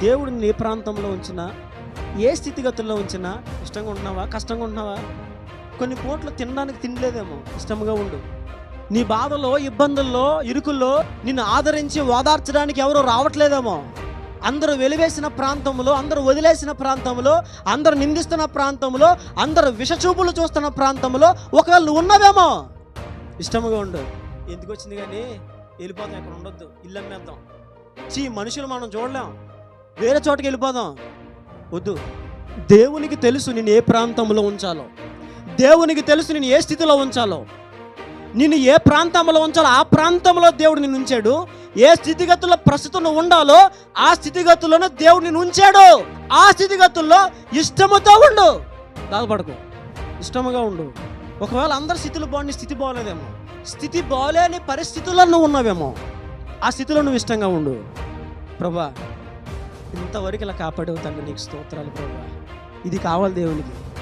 దేవుడు నీ ప్రాంతంలో ఉంచినా ఏ స్థితిగతుల్లో ఉంచినా ఇష్టంగా ఉంటున్నావా? కష్టంగా ఉంటున్నావా? కొన్ని పూట్లు తినడానికి తినలేదేమో. ఇష్టంగా ఉండు. నీ బాధలో ఇబ్బందుల్లో ఇరుకుల్లో నిన్ను ఆదరించి ఓదార్చడానికి ఎవరు రావట్లేదేమో. అందరూ వెలివేసిన ప్రాంతంలో అందరూ వదిలేసిన ప్రాంతంలో అందరు నిందిస్తున్న ప్రాంతంలో అందరూ విషచూపులు చూస్తున్న ప్రాంతంలో ఒకవేళ ఉన్నవేమో ఇష్టముగా ఉండు. ఎందుకు వచ్చింది కానీ? వెళ్ళిపోతాం ఇక్కడ ఉండొద్దు. ఇల్లు అమ్మేద్దాం. చీ మనుషులు మనం చూడలేం. వేరే చోటకి వెళ్ళిపోదాం. వద్దు. దేవునికి తెలుసు నేను ఏ ప్రాంతంలో ఉంచాలో. దేవునికి తెలుసు నేను ఏ స్థితిలో ఉంచాలో. నిన్ను ఏ ప్రాంతంలో ఉంచాలో ఆ ప్రాంతంలో దేవుడు నిన్ను ఉంచాడు. ఏ స్థితిగతుల్లో ప్రస్తుతం నువ్వు ఉండాలో ఆ స్థితిగతుల్లోనే దేవుడు నిన్ను ఉంచాడు. ఆ స్థితిగతుల్లో ఇష్టముతో ఉండు. బాధపడకు. ఇష్టముగా ఉండు. ఒకవేళ అందరి స్థితిలో బాగుండి స్థితి బాగోలేదేమో. స్థితి బాగోలేని పరిస్థితుల్లో నువ్వు ఉన్నావేమో. ఆ స్థితిలో నువ్వు ఇష్టంగా ఉండు. ప్రభా ఇంతవరకు ఇలా కాపాడేవు తండ్రి నీకు స్తోత్రాలు ప్రభా. ఇది కావాలి దేవునికి.